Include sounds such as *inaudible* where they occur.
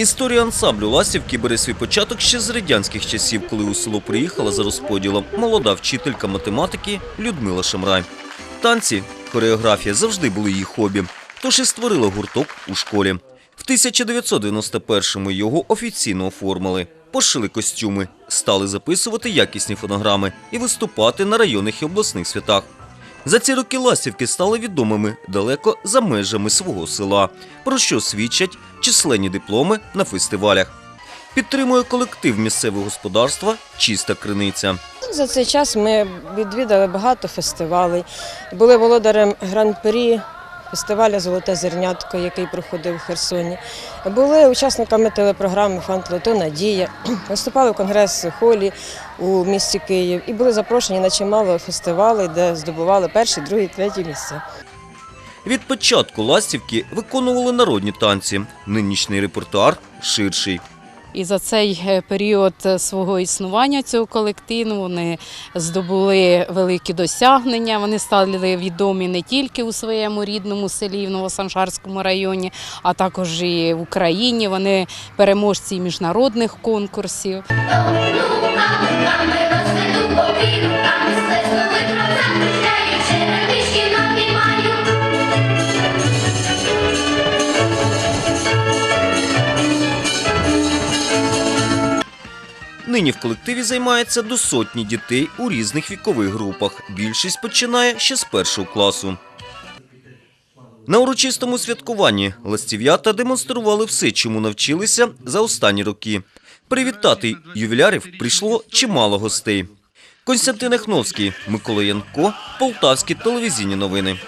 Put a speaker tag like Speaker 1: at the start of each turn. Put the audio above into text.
Speaker 1: Історія ансамблю Ластівки бере свій початок ще з радянських часів, коли у село приїхала за розподілом молода вчителька математики Людмила Шамрай. Танці, хореографія завжди були її хобі, тож і створила гурток у школі. В 1991-му його офіційно оформили, пошили костюми, стали записувати якісні фонограми і виступати на районних і обласних святах. За ці роки ластівки стали відомими далеко за межами свого села, про що свідчать численні дипломи на фестивалях. Підтримує колектив місцевого господарства Чиста криниця.
Speaker 2: За цей час ми відвідали багато фестивалей. Були володарем гран-прі фестивалю Золоте зернятко, який проходив у Херсоні. Були учасниками телепрограми Фантлото Надія. *clears throat* Виступали в конгрес-холі у місті Київ і були запрошені на чимало фестивалей, де здобували перші, другі, треті місця.
Speaker 1: Від початку ластівки виконували народні танці. Нинішній репертуар ширший.
Speaker 3: І за цей е, період е, свого існування цього колективу вони здобули великі досягнення. Вони стали відомі не тільки у своєму рідному селі в Новосанжарському районі, а також і в Україні. Вони переможці міжнародних конкурсів.
Speaker 1: Нині в колективі займається до сотні дітей у різних вікових групах. Більшість починає ще з першого класу. На урочистому святкуванні ластів'ята демонстрували все, чому навчилися за останні роки. Привітати ювілярів прийшло чимало гостей. Константин Ехновський, Микола Янко, Полтавські телевізійні новини.